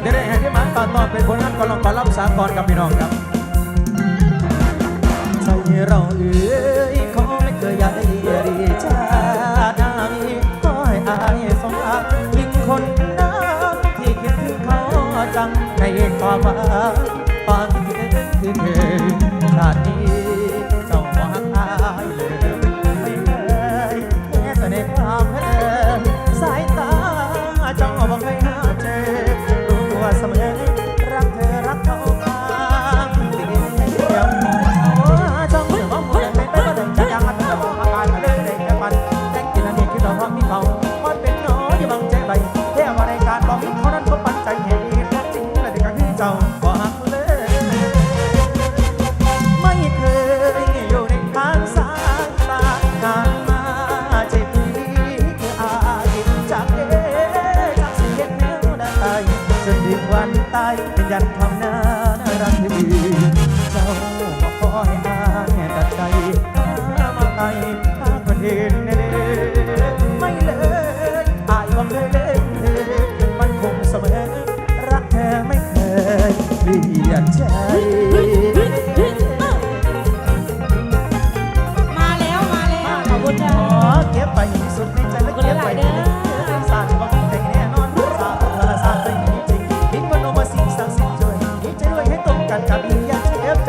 งจะได้ให้ที่มันต่อตอนเป็นผลงานก่อนลองก่อรับสาก่อนกับพี่น้องครับใจเราเอ้ยขอไม่เคยอยากได้ดีชาติขอให้อายสมรักยิ่งคนนั้นที่คิดถึงเขาจังในความฝันความคิดถึงเธอ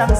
tan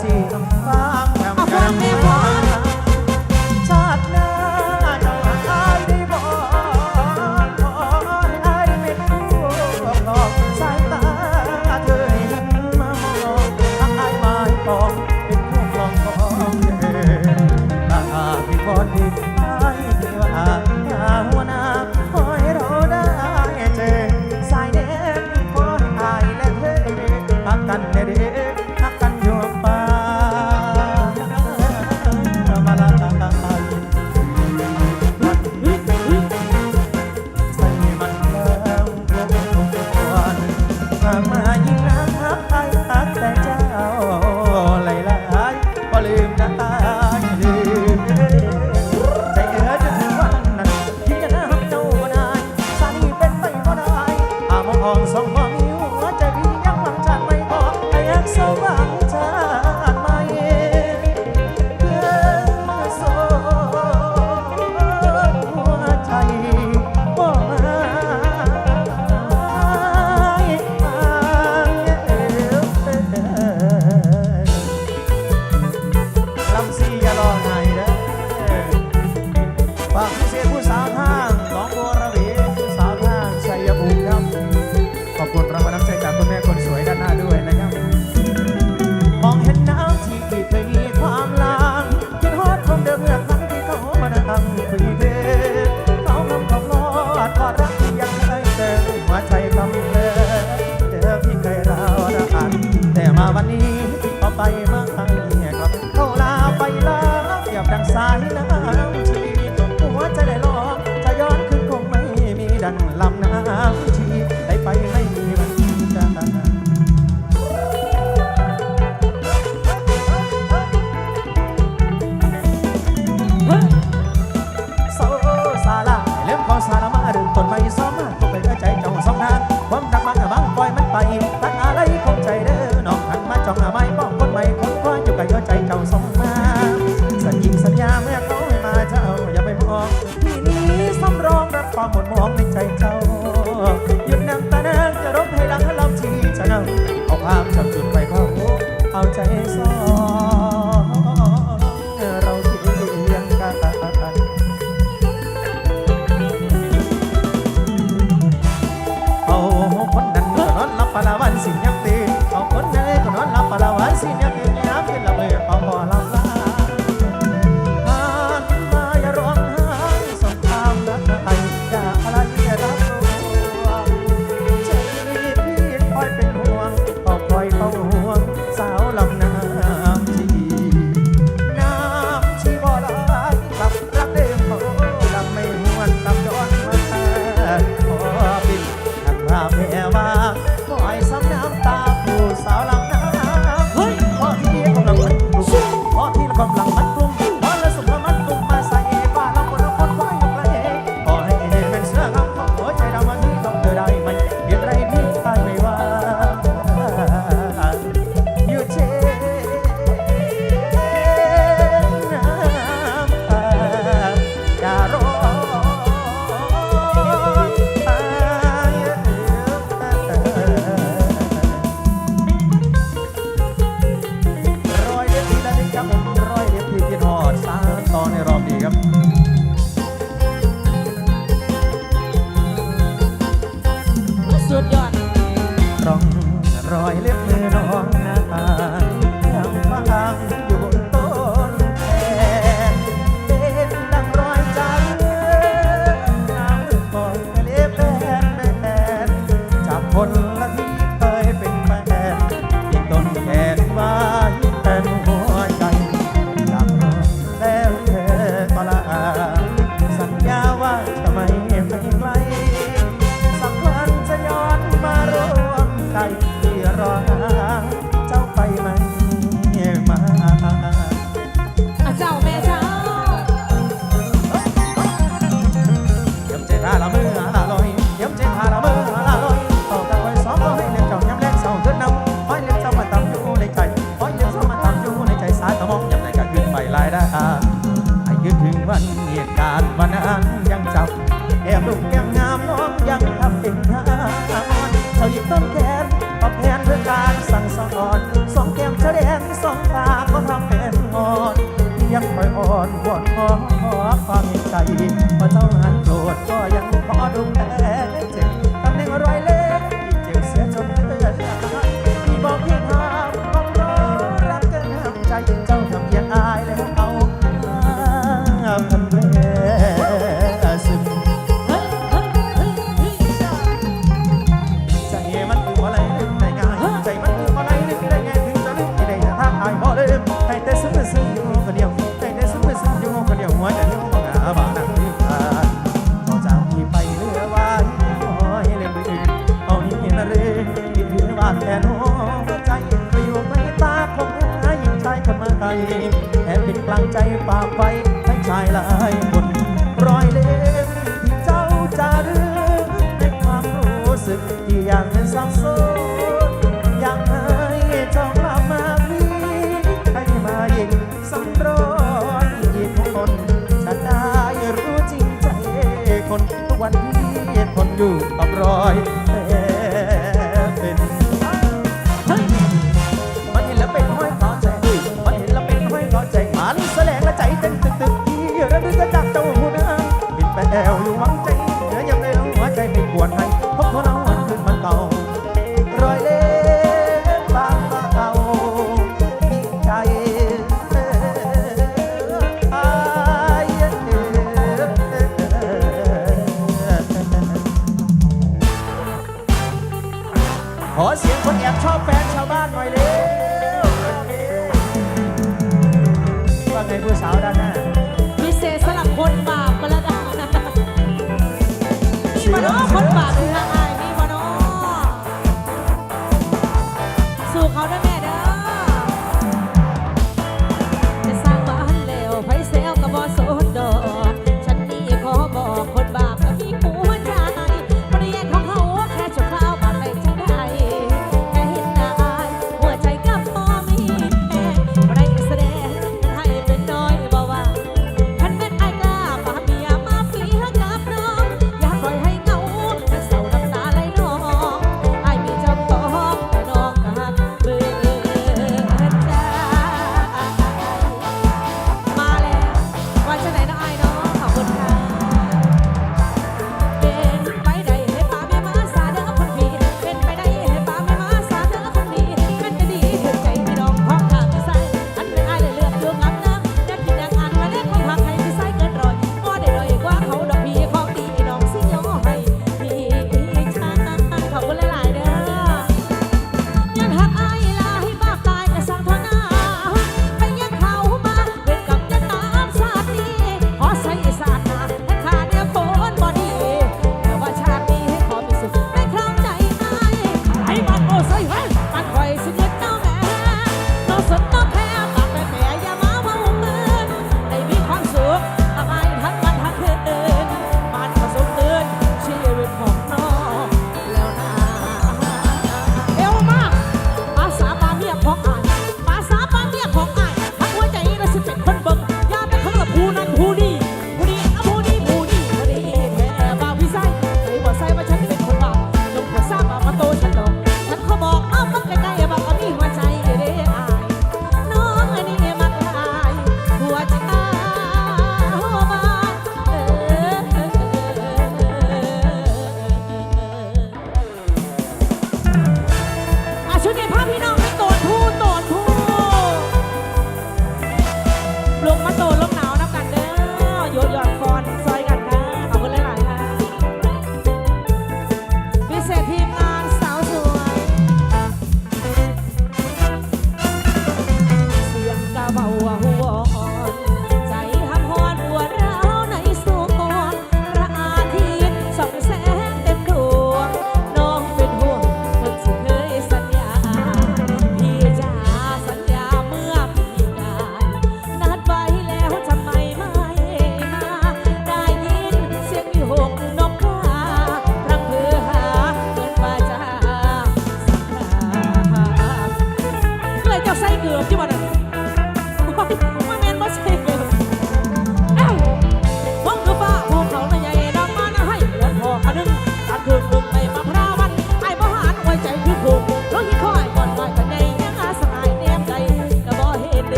แอบปิดกลางใจฝากไฟให้ชายหลายคนรอยเล็บที่เจ้าจารึกในความรู้สึกที่อยากให้สักสม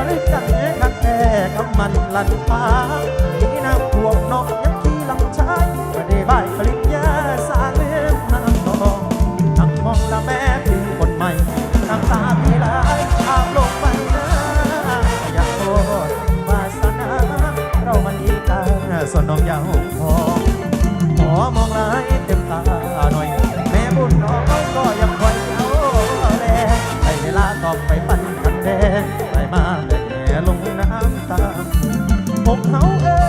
อยจังแค่คักแท้คำมันลันฟ้าที่น้ำท่วกน้อง Não, não, não.